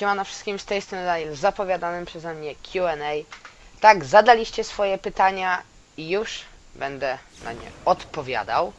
Siemano wszystkim z tej strony Daniel, zapowiadanym przeze mnie Q&A. Tak, zadaliście swoje pytania i już będę na nie odpowiadał.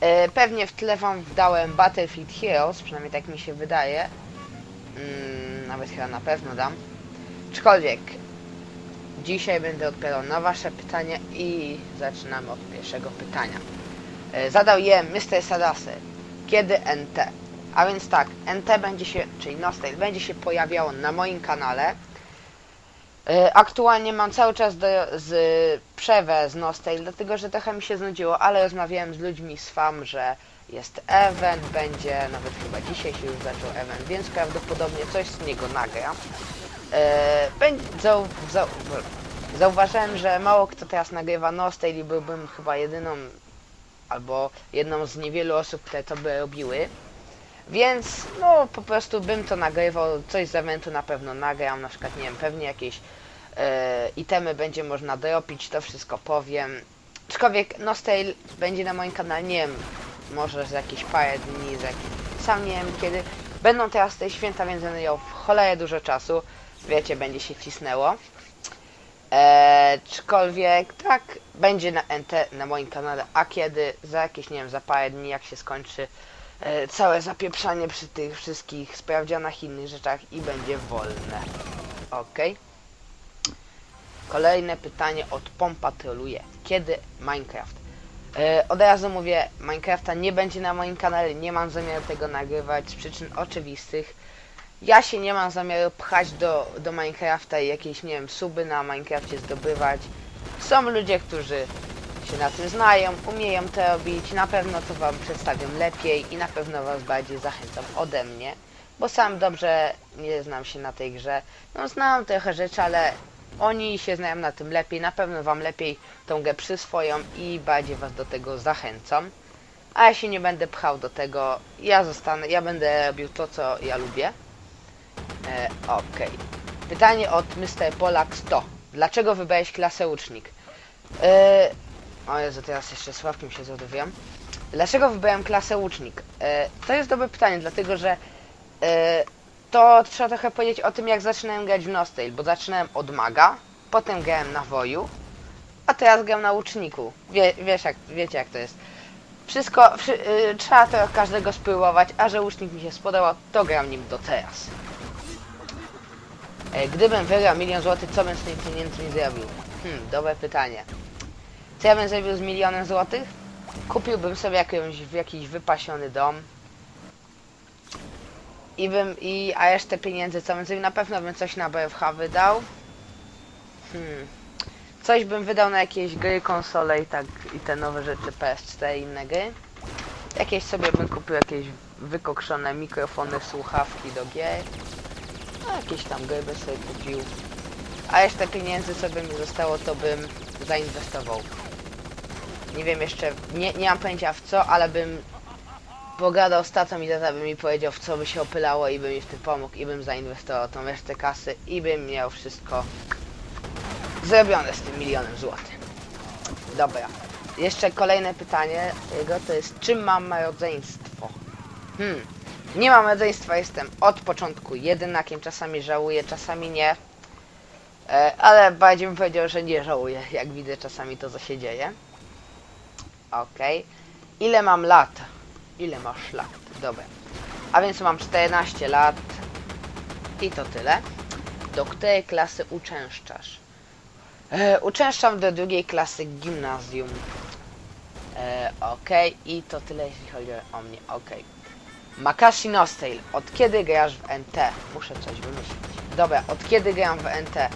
E, pewnie w tle wam wdałem Battlefield Heroes, przynajmniej tak mi się wydaje. Mm, nawet chyba na pewno dam. Aczkolwiek, dzisiaj będę odpowiadał na wasze pytania i zaczynamy od pierwszego pytania. E, zadał je Mr. Sadasy. Kiedy NT? A więc tak, NT będzie się, czyli Nostale, będzie się pojawiało na moim kanale. E, Aktualnie mam cały czas do, z przewę z Nostale, dlatego że trochę mi się znudziło, ale rozmawiałem z ludźmi z FAM, że jest event, będzie, nawet chyba dzisiaj się już zaczął event, więc prawdopodobnie coś z niego nagram. E, zau, zau, zauważyłem, że mało kto teraz nagrywa Nostale i byłbym chyba jedyną albo jedną z niewielu osób, które to by robiły. Więc no po prostu bym to nagrywał, coś z eventu na pewno nagram, na przykład nie wiem, pewnie jakieś e, itemy będzie można dropić, to wszystko powiem. Aczkolwiek Nostale będzie na moim kanale, nie wiem, może za jakieś parę dni, za jakieś, sam nie wiem kiedy. Będą teraz te święta, więc będę miał w cholerę dużo czasu, wiecie, będzie się cisnęło. Eee, aczkolwiek tak, będzie na NT na moim kanale, a kiedy? Za jakieś, nie wiem, za parę dni, jak się skończy całe zapieprzanie przy tych wszystkich sprawdzianach i innych rzeczach i będzie wolne. Ok. Kolejne pytanie od Pompa Troluje. Kiedy Minecraft? E, od razu mówię, Minecrafta nie będzie na moim kanale, nie mam zamiaru tego nagrywać z przyczyn oczywistych. Ja się nie mam zamiaru pchać do, do Minecrafta i jakieś, nie wiem, suby na Minecrafcie zdobywać. Są ludzie, którzy się na tym znają, umieją to robić, na pewno to wam przedstawią lepiej i na pewno was bardziej zachęcam ode mnie, bo sam dobrze nie znam się na tej grze. No znam trochę rzeczy, ale oni się znają na tym lepiej, na pewno wam lepiej tą grę przyswoją i bardziej was do tego zachęcam. A ja się nie będę pchał do tego, ja zostanę, ja będę robił to, co ja lubię. E, Okej. Pytanie od Mr. Polak 100. Dlaczego wybrałeś klasę łucznik? E, o Jezu, teraz jeszcze sławkiem się zadowiam. Dlaczego wybrałem klasę łucznik? E, to jest dobre pytanie, dlatego że e, to trzeba trochę powiedzieć o tym, jak zaczynałem grać w Nostale, bo zaczynałem od maga, potem grałem na woju, a teraz gram na łuczniku. Wie, wiesz jak, wiecie jak to jest. Wszystko, wszy, y, trzeba to każdego spróbować, a że łucznik mi się spodobał, to gram nim do teraz. E, gdybym wygrał milion złotych, co bym z tymi pieniędzmi zrobił? Hmm, dobre pytanie. Co ja bym zrobił z milionem złotych? Kupiłbym sobie jakąś, jakiś wypasiony dom. I bym, i, a resztę pieniędzy co bym zrobił? Na pewno bym coś na BFH wydał. Hmm. Coś bym wydał na jakieś gry, konsole i tak, i te nowe rzeczy PS4 i inne gry. Jakieś sobie bym kupił jakieś wykokszone mikrofony, słuchawki do gier. A jakieś tam gry bym sobie kupił. A resztę pieniędzy co by mi zostało, to bym zainwestował. Nie wiem jeszcze, nie, nie mam pojęcia w co, ale bym pogadał z tatą i tata by mi powiedział w co by się opylało i by mi w tym pomógł i bym zainwestował tą resztę kasy i bym miał wszystko zrobione z tym milionem złotych. Dobra. Jeszcze kolejne pytanie jego to jest czym mam rodzeństwo? Hmm. Nie mam rodzeństwa, jestem od początku jedynakiem, czasami żałuję, czasami nie. E, ale bardziej bym powiedział, że nie żałuję, jak widzę czasami to, co się dzieje. Okej. Ile mam lat? Ile masz lat? Dobra. A więc mam 14 lat. I to tyle. Do której klasy uczęszczasz? E, uczęszczam do drugiej klasy gimnazjum. E, Okej, i to tyle jeśli chodzi o mnie. Okej. Makashi Nostale, od kiedy grasz w NT? Muszę coś wymyślić. Dobra, od kiedy gram w NT?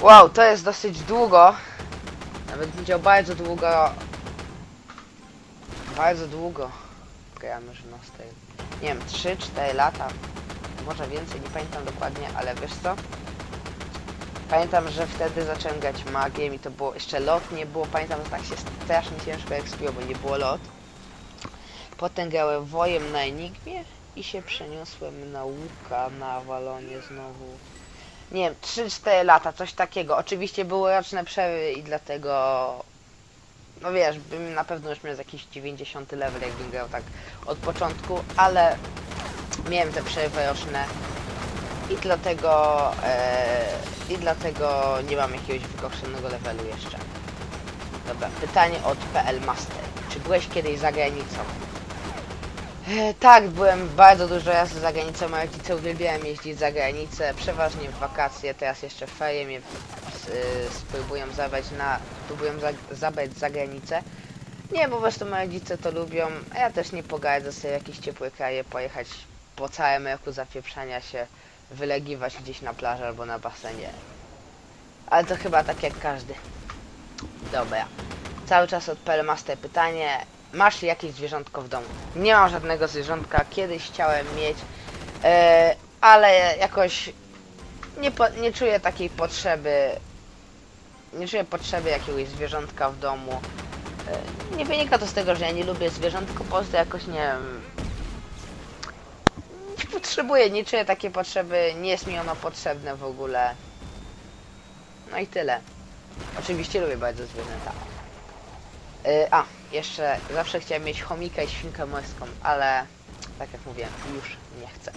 Wow, to jest dosyć długo. Nawet będzie bardzo długo. Bardzo długo gram już w Nostale. Nie wiem, 3-4 lata. Może więcej, nie pamiętam dokładnie, ale wiesz co? Pamiętam, że wtedy zacząłem grać magiem i to było, jeszcze lot nie było, pamiętam, że tak się strasznie ciężko ekspiło, bo nie było lot. Potem grałem wojem na Enigmie i się przeniosłem na Łuka, na Awalonie znowu. Nie wiem, 3-4 lata, coś takiego. Oczywiście były roczne przerwy i dlatego... No wiesz, bym na pewno już miał jakiś 90 level, jakbym grał tak od początku, ale miałem te przerwy roczne i dlatego e, i dlatego nie mam jakiegoś wykokszonego levelu jeszcze. Dobra, pytanie od PL Master. Czy byłeś kiedyś za granicą? E, tak, byłem bardzo dużo razy za granicą, moje rodzice uwielbiałem jeździć za granicę, przeważnie w wakacje, teraz jeszcze w ferie spróbują zabrać na, próbują za, zabrać za granicę. Nie, po prostu moi rodzice to lubią, a ja też nie pogardzę sobie jakieś ciepłe kraje pojechać po całym roku zapieprzania się, wylegiwać gdzieś na plaży albo na basenie. Ale to chyba tak jak każdy. Dobra. Cały czas od Pelmaster pytanie. Masz jakieś zwierzątko w domu? Nie mam żadnego zwierzątka. Kiedyś chciałem mieć, e, ale jakoś nie, po, nie czuję takiej potrzeby. Nie czuję potrzeby jakiegoś zwierzątka w domu. E, nie wynika to z tego, że ja nie lubię zwierząt, tylko po prostu jakoś nie wiem. Nie potrzebuję, nie czuję takiej potrzeby, nie jest mi ono potrzebne w ogóle. No i tyle. Oczywiście lubię bardzo zwierzęta. Yy, a, jeszcze zawsze chciałem mieć chomika i świnkę morską, ale tak jak mówiłem, już nie chcę.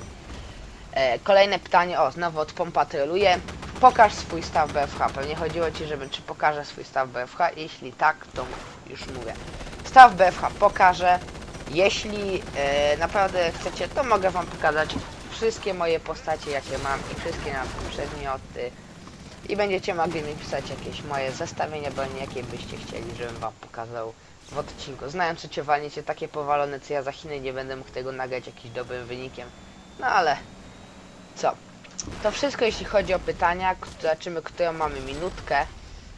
E, kolejne pytanie, o, znowu od Pompa troluje. Pokaż swój staw BFH. Pewnie chodziło Ci, żeby czy pokażę swój staw BFH. Jeśli tak, to już mówię. Staw BFH pokażę. Jeśli e, naprawdę chcecie, to mogę Wam pokazać wszystkie moje postacie, jakie mam i wszystkie na przedmioty. I będziecie mogli mi pisać jakieś moje zestawienia, bo nie jakie byście chcieli, żebym Wam pokazał w odcinku. Znając życie walniecie takie powalone, co ja za Chiny nie będę mógł tego nagrać jakimś dobrym wynikiem. No ale co? To wszystko jeśli chodzi o pytania. Zobaczymy, którą mamy minutkę.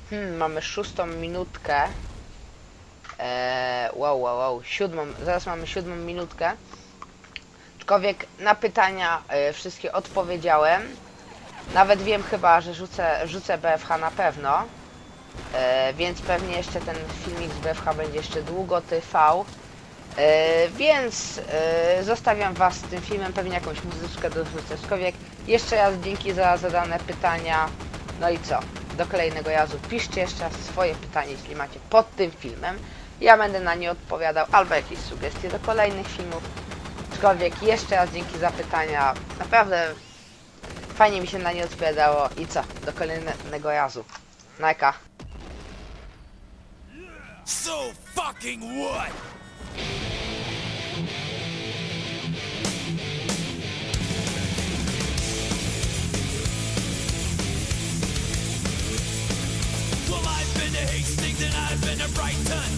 Hmm, mamy szóstą minutkę. Eee, wow, wow, wow. Siódmą, zaraz mamy siódmą minutkę. Aczkolwiek na pytania e, wszystkie odpowiedziałem. Nawet wiem chyba, że rzucę, rzucę BFH na pewno. E, więc pewnie jeszcze ten filmik z BFH będzie jeszcze długo trwał. E, więc e, zostawiam Was z tym filmem, pewnie jakąś muzyczkę do Aczkolwiek jeszcze raz dzięki za zadane pytania. No i co? Do kolejnego razu piszcie jeszcze raz swoje pytanie, jeśli macie pod tym filmem. Ja będę na nie odpowiadał, albo jakieś sugestie do kolejnych filmów. Aczkolwiek jeszcze raz dzięki za pytania. Naprawdę fajnie mi się na nie odpowiadało. I co? Do kolejnego razu. Najka. So fucking what? right turn.